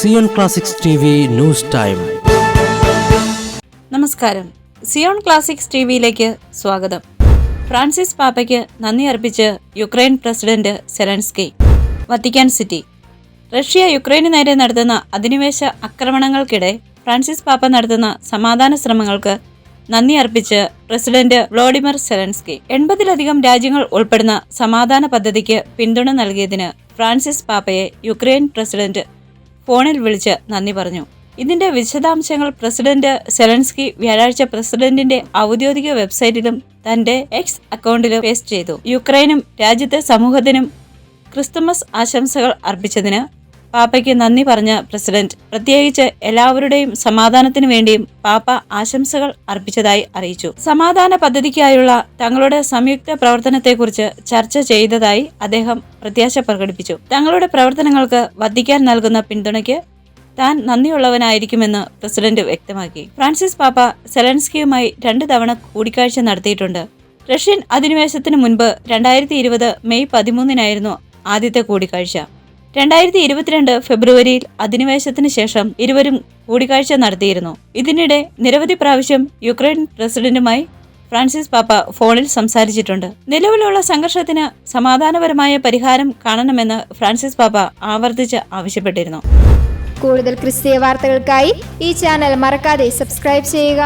Zion classics news time. നമസ്കാരം. Zion classics T വിയിലേക്ക് സ്വാഗതം. ഫ്രാൻസിസ് പാപ്പയ്ക്ക് നന്ദി അർപ്പിച്ച് Ukraine president Zelensky. Vatican city. Russia യുക്രൈന് നേരെ നടത്തുന്ന അധിനിവേശ ആക്രമണങ്ങൾക്കിടെ ഫ്രാൻസിസ് പാപ്പ നടത്തുന്ന സമാധാന ശ്രമങ്ങൾക്ക് നന്ദി അർപ്പിച്ച് പ്രസിഡന്റ് വ്ളോഡിമർ സെലൻസ്കി. എൺപതിലധികം രാജ്യങ്ങൾ ഉൾപ്പെടുന്ന സമാധാന പദ്ധതിക്ക് പിന്തുണ നൽകിയതിന് ഫ്രാൻസിസ് പാപ്പയെ യുക്രൈൻ പ്രസിഡന്റ് ഫോണിൽ വിളിച്ച് നന്ദി പറഞ്ഞു. ഇതിന്റെ വിശദാംശങ്ങൾ പ്രസിഡന്റ് സെലൻസ്കി വ്യാഴാഴ്ച പ്രസിഡന്റിന്റെ ഔദ്യോഗിക വെബ്സൈറ്റിലും തന്റെ എക്സ് അക്കൗണ്ടിലും പേസ്റ്റ് ചെയ്തു. യുക്രൈനും രാജ്യത്തെ സമൂഹത്തിനും ക്രിസ്തുമസ് ആശംസകൾ അർപ്പിച്ചതിന് പാപ്പയ്ക്ക് നന്ദി പറഞ്ഞ പ്രസിഡന്റ്. പ്രത്യേകിച്ച് എല്ലാവരുടെയും സമാധാനത്തിനു വേണ്ടിയും പാപ്പ ആശംസകൾ അർപ്പിച്ചതായി അറിയിച്ചു. സമാധാന പദ്ധതിക്കായുള്ള തങ്ങളുടെ സംയുക്ത പ്രവർത്തനത്തെക്കുറിച്ച് ചർച്ച ചെയ്തതായി അദ്ദേഹം പ്രത്യാശ പ്രകടിപ്പിച്ചു. തങ്ങളുടെ പ്രവർത്തനങ്ങൾക്ക് വധിക്കാൻ നൽകുന്ന പിന്തുണയ്ക്ക് താൻ നന്ദിയുള്ളവനായിരിക്കുമെന്ന് പ്രസിഡന്റ് വ്യക്തമാക്കി. ഫ്രാൻസിസ് പാപ്പ സെലൻസ്കിയുമായി രണ്ടു തവണ കൂടിക്കാഴ്ച നടത്തിയിട്ടുണ്ട്. റഷ്യൻ അധിനിവേശത്തിന് മുൻപ് രണ്ടായിരത്തി ഇരുപത് മെയ് പതിമൂന്നിനായിരുന്നു ആദ്യത്തെ കൂടിക്കാഴ്ച. രണ്ടായിരത്തി ഇരുപത്തിരണ്ട് ഫെബ്രുവരിയിൽ അധിനിവേശത്തിന് ശേഷം ഇരുവരും കൂടിക്കാഴ്ച നടത്തിയിരുന്നു. ഇതിനിടെ നിരവധി പ്രാവശ്യം യുക്രൈൻ പ്രസിഡന്റുമായി ഫ്രാൻസിസ് പാപ്പ ഫോണിൽ സംസാരിച്ചിട്ടുണ്ട്. നിലവിലുള്ള സംഘർഷത്തിന് സമാധാനപരമായ പരിഹാരം കാണണമെന്ന് ഫ്രാൻസിസ് പാപ്പ ആവർത്തിച്ച് ആവശ്യപ്പെട്ടിരുന്നു. കൂടുതൽ ക്രിസ്തീയ വാർത്തകൾക്കായി ഈ ചാനൽ മറക്കാതെ സബ്സ്ക്രൈബ് ചെയ്യുക.